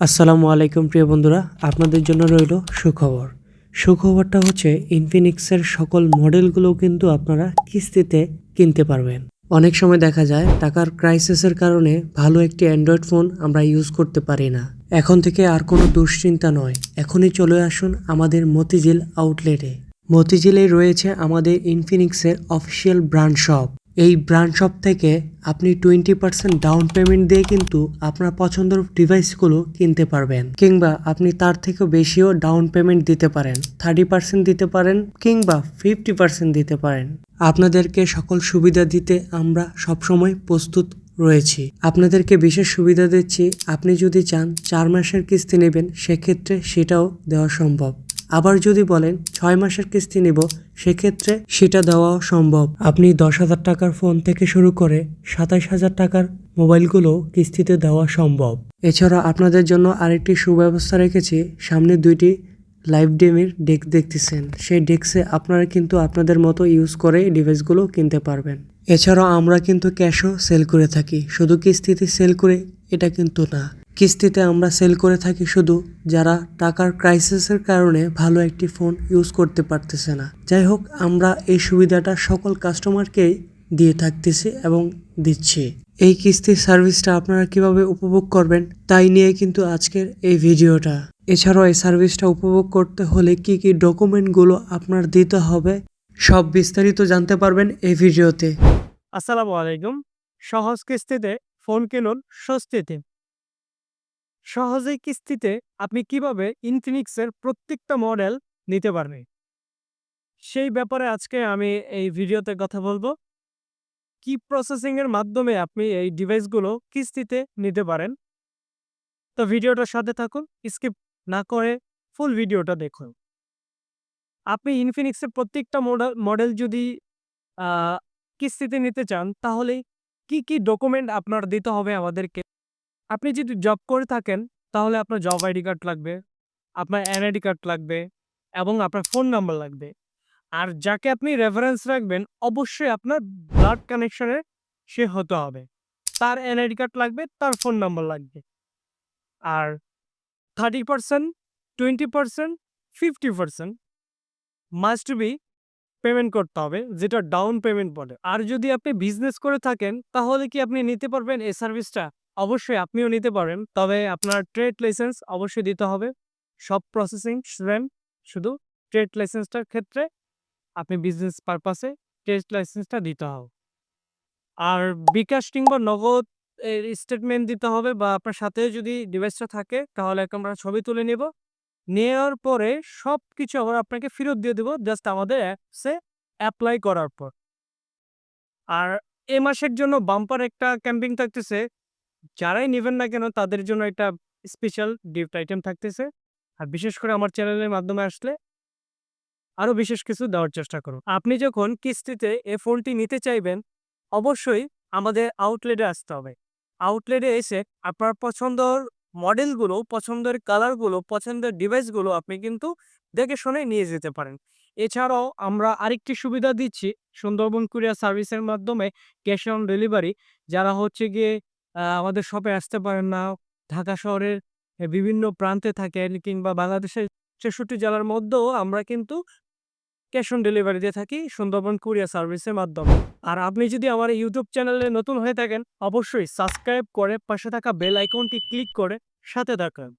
আসসালামু আলাইকুম, প্রিয় বন্ধুরা। আপনাদের জন্য রইল সুখবর। সুখবরটা হচ্ছে ইনফিনিক্সের সকল মডেলগুলো কিন্তু আপনারা কিস্তিতে কিনতে পারবেন। অনেক সময় দেখা যায়, টাকার ক্রাইসিসের কারণে ভালো একটি অ্যান্ড্রয়েড ফোন আমরা ইউজ করতে পারি না। এখন থেকে আর কোনো দুশ্চিন্তা নয়। এখনই চলে আসুন আমাদের মতিঝিল আউটলেটে মতিঝিলে রয়েছে আমাদের ইনফিনিক্সের অফিসিয়াল ব্র্যান্ড শপ এই ব্র্যান্ড শপ থেকে আপনি টোয়েন্টি পার্সেন্ট ডাউন পেমেন্ট দিয়ে কিন্তু আপনার পছন্দের ডিভাইসগুলো কিনতে পারবেন। কিংবা আপনি তার থেকেও বেশিও ডাউন পেমেন্ট দিতে পারেন। থার্টি পার্সেন্ট দিতে পারেন কিংবা ফিফটি পার্সেন্ট দিতে পারেন। আপনাদেরকে সকল সুবিধা দিতে আমরা সবসময় প্রস্তুত রয়েছি। আপনাদেরকে বিশেষ সুবিধা দিচ্ছি, আপনি যদি চান চার মাসের কিস্তি নেবেন, সেক্ষেত্রে সেটাও দেওয়া সম্ভব। আবার যদি বলেন, ছয় মাসের কিস্তি নিব, সেক্ষেত্রে সেটা দেওয়াও সম্ভব। আপনি দশ হাজার টাকার ফোন থেকে শুরু করে সাতাশ হাজার টাকার মোবাইলগুলো কিস্তিতে দেওয়া সম্ভব। এছাড়া আপনাদের জন্য আরেকটি সুব্যবস্থা রেখেছি, সামনে দুইটি লাইভ ডেমের ডেস্ক দেখতেছেন। সেই ডেস্কে আপনারা কিন্তু আপনাদের মতো ইউজ করে ডিভাইসগুলো কিনতে পারবেন। এছাড়াও আমরা কিন্তু ক্যাশও সেল করে থাকি, শুধু কিস্তিতে সেল করে এটা কিন্তু না। কিস্তিতে আমরা সেল করে থাকি শুধু যারা টাকার ক্রাইসিসের কারণে ভালো একটি ফোন ইউজ করতে পারতেছে না। যাই হোক, আমরা এই সুবিধাটা সকল কাস্টমারকেই দিয়ে থাকতেছি এবং দিচ্ছি। এই কিস্তির সার্ভিসটা আপনারা কীভাবে উপভোগ করবেন তাই নিয়ে কিন্তু আজকের এই ভিডিওটা। এছাড়াও এই সার্ভিসটা উপভোগ করতে হলে কি কি ডকুমেন্টগুলো আপনার দিতে হবে, সব বিস্তারিত জানতে পারবেন এই ভিডিওতে। আসসালামু আলাইকুম। সহজ কিস্তিতে ফোন কিনুন স্বস্তিতে সহজেই কিস্তিতে আপনি কীভাবে ইনফিনিক্সের প্রত্যেকটা মডেল নিতে পারবেন? সেই ব্যাপারে আজকে আমি এই ভিডিওতে কথা বলব। কি প্রসেসিংয়ের মাধ্যমে আপনি এই ডিভাইসগুলো কিস্তিতে নিতে পারেন? তো ভিডিওটার সাথে থাকুন স্কিপ না করে ফুল ভিডিওটা দেখুন। আপনি ইনফিনিক্সের প্রত্যেকটা মডেল মডেল যদি কিস্তিতে নিতে চান, তাহলে কি কি ডকুমেন্ট আপনার দিতে হবে আমাদেরকে? আপনি যদি জব করে থাকেন, তাহলে আপনার জব আইডি কার্ড লাগবে, আপনার এনআইডি কার্ড লাগবে এবং আপনার ফোন নাম্বার লাগবে। আর যাকে আপনি রেফারেন্স রাখবেন, অবশ্যই আপনার ব্লাড কানেকশনে সে হতে হবে। তার এনআইডি কার্ড লাগবে, তার ফোন নাম্বার লাগবে। আর thirty percent twenty percent fifty percent must be payment করতে হবে, যেটা ডাউন পেমেন্ট বলে। আর যদি আপনি বিজনেস করে থাকেন, তাহলে কি আপনি নিতে পারবেন এই সার্ভিসটা অবশ্যই আপনিও নিতে পারেন। তবে আপনার ট্রেড লাইসেন্স অবশ্যই দিতে হবে। সব প্রসেসিং সেম শুধু ট্রেড লাইসেন্সটার ক্ষেত্রে আপনি বিজনেস পারপাসে ট্রেড লাইসেন্সটা দিতে হবে। আর বিকাশ কিংবা নগদ স্টেটমেন্ট দিতে হবে বা আপনার সাথে যদি ডিভাইসটা থাকে তাহলে আমরা ছবি তুলে নেব। নেওয়ার পরে সব কিছু আবার আপনাকে ফেরত দিয়ে দেবো জাস্ট আমাদের অ্যাপসে অ্যাপ্লাই করার পর। আর এ মাসের জন্য বাম্পার একটা ক্যাম্পিং থাকতেছে। যারাই নেবেন না কেন, তাদের জন্য একটা স্পেশাল গিফট আইটেম থাকতেছে। আর বিশেষ করে আমার চ্যানেলের মাধ্যমে আসলে আরও বিশেষ কিছু দেওয়ার চেষ্টা করুন। আপনি যখন কিস্তিতে এ ফোনটি নিতে চাইবেন, অবশ্যই আমাদের আউটলেটে আসতে হবে। আউটলেটে এসে আপনার পছন্দর মডেলগুলো পছন্দের কালারগুলো পছন্দের ডিভাইসগুলো আপনি কিন্তু দেখে শুনে নিয়ে যেতে পারেন। এছাড়াও আমরা আরেকটি সুবিধা দিচ্ছি, সুন্দরবন কুরিয়ার সার্ভিসের মাধ্যমে ক্যাশ অন ডেলিভারি যারা হচ্ছে গিয়ে আমাদের শপে আসতে পারেন না। ঢাকা শহরের বিভিন্ন প্রান্তে থাকেন কিংবা বাংলাদেশের ছেষট্টি জেলার মধ্যেও আমরা কিন্তু ক্যাশ অন ডেলিভারি দিয়ে থাকি সুন্দরবন কুরিয়া সার্ভিসের মাধ্যমে। আর আপনি যদি আমার ইউটিউব চ্যানেলে নতুন হয়ে থাকেন, অবশ্যই সাবস্ক্রাইব করে পাশে থাকা বেল আইকনটি ক্লিক করে সাথে থাকেন।